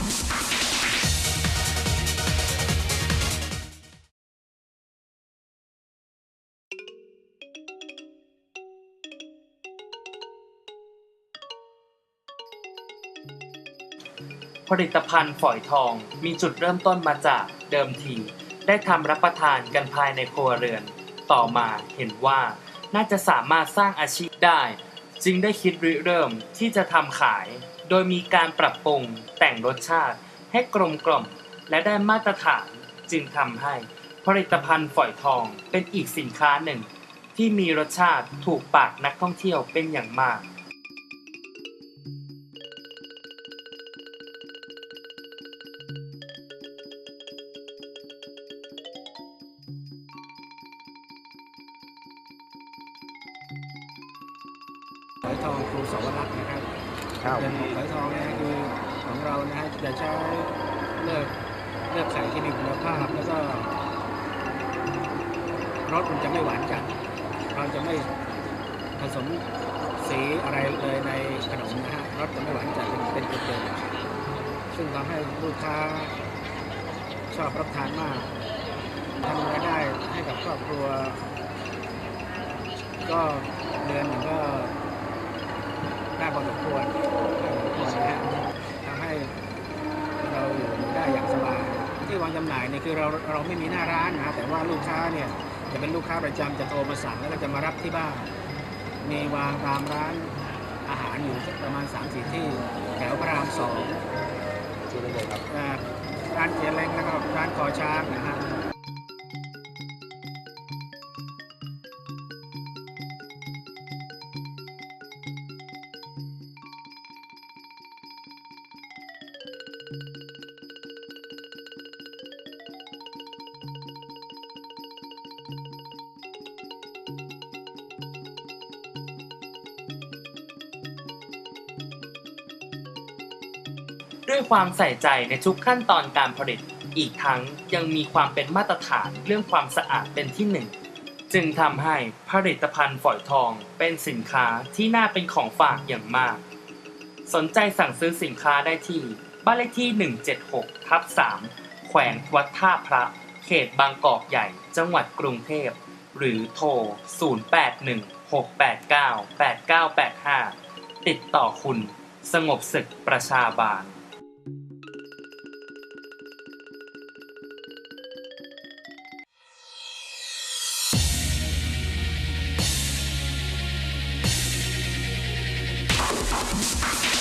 ผลิตภัณฑ์ฝอยทองมีจุดเริ่มต้นมาจากเดิมที ได้ทำรับประทานกันภายในครัวเรือน ต่อมาเห็นว่าน่าจะสามารถสร้างอาชีพได้ จึงได้คิดริเริ่มที่จะทำขาย โดยมีการปรับปรุงแต่งรสชาติ ให้กลมกล่อม และได้มาตรฐานจึงทำให้ผลิตภัณฑ์ฝอยทองเป็นอีกสินค้าหนึ่ง ที่มีรสชาติถูกปากนักท่องเที่ยวเป็นอย่างมาก ทองครูสวรัตน์นะครับครับเป็นฝอยทองนะฮะคือของเรานะฮะจะใช้เลือกเลือกไข่ที่มีคุณภาพแล้วก็รสมันจะไม่หวานจัดเราจะไม่ผสมสีอะไรเลยในขนมนะฮะรสจะไม่หวานจัดเป็นเป็นจุดเด่นซึ่งทำให้ลูกค้าชอบรับทานมากทำรายได้ให้กับครอบครัว ก็เดือนหนึ่งก็ ได้พอสมควรพอสมควรนะฮะทำให้เราอยู่ได้อย่างสบายที่วางจำหน่ายเนี่ยคือเราเราไม่มีหน้าร้านนะฮะแต่ว่าลูกค้าเนี่ยจะเป็นลูกค้าประจำจะโทรมาสั่งแล้วก็จะมารับที่บ้านมีวางตามร้านอาหารอยู่ประมาณ3-4ที่แถวพระรามสองชื่อได้เลยครับอ่าร้านเจเล้งแล้วก็ร้านคอช้างนะฮะ ด้วยความใส่ใจในทุกขั้นตอนการผลิต อีกทั้งยังมีความเป็นมาตรฐานเรื่องความสะอาดเป็นที่หนึ่ง จึงทำให้ผลิตภัณฑ์ฝอยทองเป็นสินค้าที่น่าเป็นของฝากอย่างมาก สนใจสั่งซื้อสินค้าได้ที่ บ้านเลขที่ 176ทับ3แขวงวัดท่าพระ เขตบางกอกใหญ่ จังหวัดกรุงเทพ หรือโทร 0816898985 ติดต่อคุณ สงบศึกประชาบาล Thank